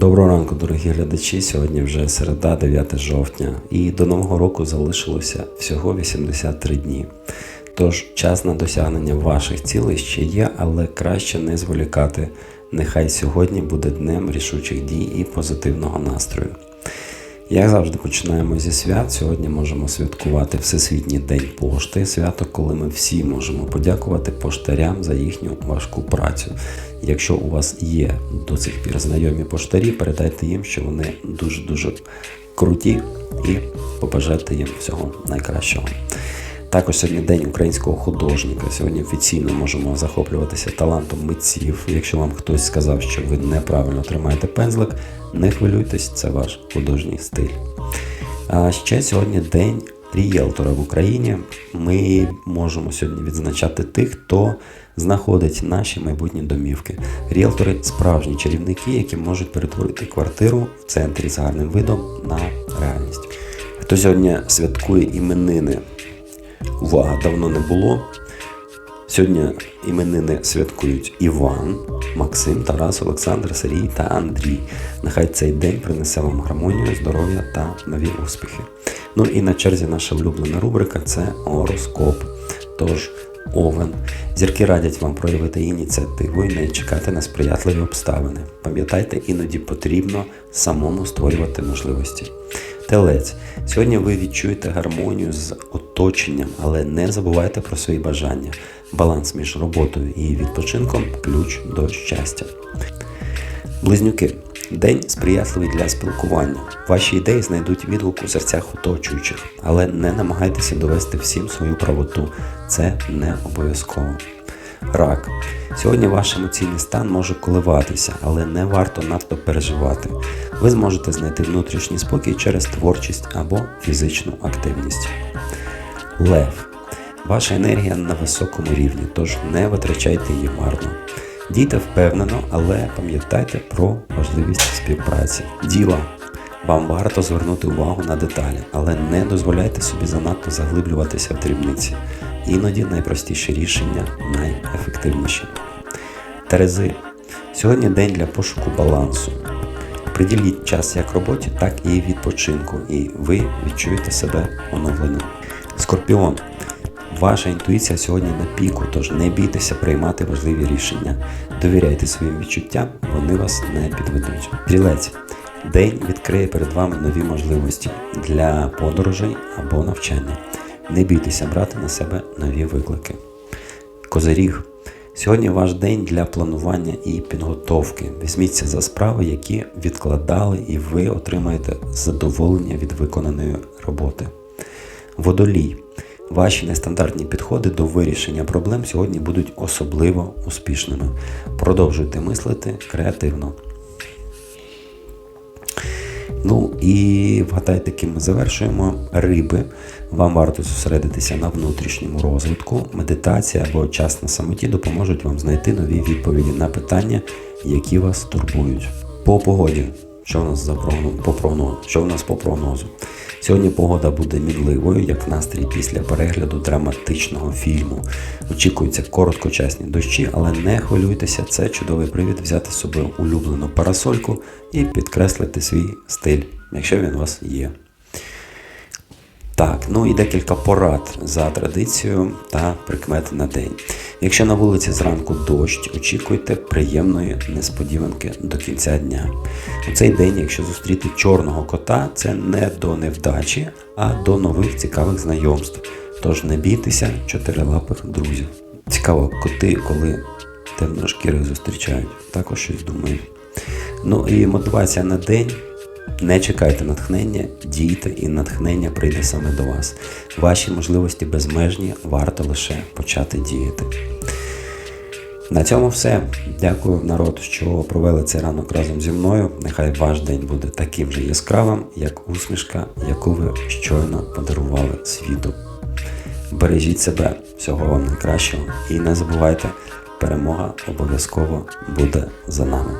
Доброго ранку, дорогі глядачі. Сьогодні вже середа, 9 жовтня, і до нового року залишилося всього 83 дні. Тож час на досягнення ваших цілей ще є, але краще не зволікати. Нехай сьогодні буде днем рішучих дій і позитивного настрою. Як завжди починаємо зі свят. Сьогодні можемо святкувати Всесвітній день пошти, свято, коли ми всі можемо подякувати поштарям за їхню важку працю. Якщо у вас є до цих пір знайомі поштарі, передайте їм, що вони дуже дуже круті, і побажайте їм всього найкращого. Також сьогодні день українського художника. Сьогодні офіційно можемо захоплюватися талантом митців. Якщо вам хтось сказав, що ви неправильно тримаєте пензлик, не хвилюйтесь, це ваш художній стиль. А ще сьогодні день рієлтора в Україні. Ми можемо сьогодні відзначати тих, хто знаходить наші майбутні домівки. Ріелтори справжні чарівники, які можуть перетворити квартиру в центрі з гарним видом на реальність. Хто сьогодні святкує іменини? Увага, давно не було. Сьогодні іменини святкують Іван, Максим, Тарас, Олександр, Сергій та Андрій. Нехай цей день принесе вам гармонію, здоров'я та нові успіхи. Ну і на черзі наша улюблена рубрика це гороскоп. Тож, Овен. Зірки радять вам проявити ініціативу і не чекати на сприятливі обставини. Пам'ятайте, іноді потрібно самому створювати можливості. Телець. Сьогодні ви відчуєте гармонію з оточенням, але не забувайте про свої бажання. Баланс між роботою і відпочинком ключ до щастя. Близнюки. День сприятливий для спілкування. Ваші ідеї знайдуть відгук у серцях оточуючих, але не намагайтеся довести всім свою правоту. Це не обов'язково. Рак. Сьогодні ваш емоційний стан може коливатися, але не варто надто переживати. Ви зможете знайти внутрішній спокій через творчість або фізичну активність. Лев. Ваша енергія на високому рівні, тож не витрачайте її марно. Дійте впевнено, але пам'ятайте про важливість співпраці. Діла. Вам варто звернути увагу на деталі, але не дозволяйте собі занадто заглиблюватися в дрібниці. Іноді найпростіші рішення найефективніші. Терези. Сьогодні день для пошуку балансу. Приділіть час як роботі, так і відпочинку, і ви відчуєте себе оновленим. Скорпіон. Ваша інтуїція сьогодні на піку, тож не бійтеся приймати важливі рішення. Довіряйте своїм відчуттям, вони вас не підведуть. Стрілець. День відкриє перед вами нові можливості для подорожей або навчання. Не бійтеся брати на себе нові виклики. Козиріг. Сьогодні ваш день для планування і підготовки. Візьміться за справи, які відкладали, і ви отримаєте задоволення від виконаної роботи. Водолій. Ваші нестандартні підходи до вирішення проблем сьогодні будуть особливо успішними. Продовжуйте мислити креативно. Ну і вгадайте, ким ми завершуємо. Риби. Вам варто зосередитися на внутрішньому розвитку. Медитація або час на самоті допоможуть вам знайти нові відповіді на питання, які вас турбують. По погоді. Що в нас за прогноз, по прогнозу? Що в нас по прогнозу? Сьогодні погода буде мінливою, як настрій після перегляду драматичного фільму. Очікуються короткочасні дощі, але не хвилюйтеся, це чудовий привід взяти з улюблену парасольку і підкреслити свій стиль, якщо він у вас є. Так, ну і декілька порад за традицією та прикмети на день. Якщо на вулиці зранку дощ, очікуйте приємної несподіванки до кінця дня. У цей день, якщо зустріти чорного кота, це не до невдачі, а до нових цікавих знайомств. Тож не бійтеся чотирилапих друзів. Цікаво, коти, коли темношкірих зустрічають, також щось думають. Ну і мотивація на день. Не чекайте натхнення, дійте, і натхнення прийде саме до вас. Ваші можливості безмежні, варто лише почати діяти. На цьому все. Дякую, народ, що провели цей ранок разом зі мною. Нехай ваш день буде таким же яскравим, як усмішка, яку ви щойно подарували світу. Бережіть себе, всього вам найкращого, і не забувайте, перемога обов'язково буде за нами.